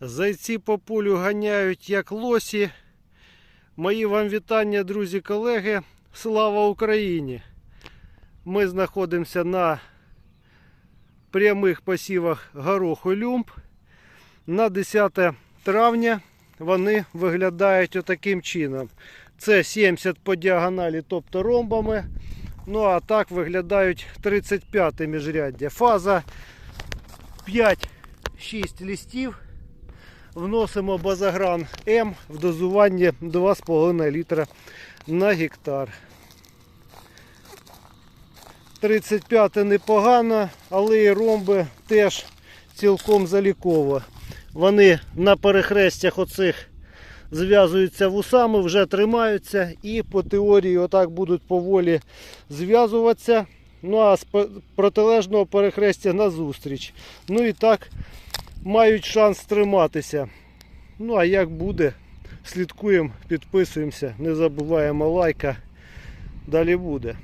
Зайці по полю ганяють як лосі. Мої вам вітання, друзі, колеги. Слава Україні! Ми знаходимося на прямих посівах гороху люмб. На 10 травня вони виглядають отаким чином. Це 70 по діагоналі, тобто ромбами. Ну а так виглядають 35 міжряддя. Фаза 5-6 листів. Вносимо базагран М в дозуванні 2,5 літра на гектар. 35 непогано, але і ромби теж цілком заліково. Вони на перехрестях оцих зв'язуються вусами, вже тримаються і по теорії отак будуть поволі зв'язуватися. Ну а з протилежного перехрестя назустріч. Ну і так мають шанс триматися. Ну а як буде, слідкуємо, підписуємося, не забуваємо лайка. Далі буде.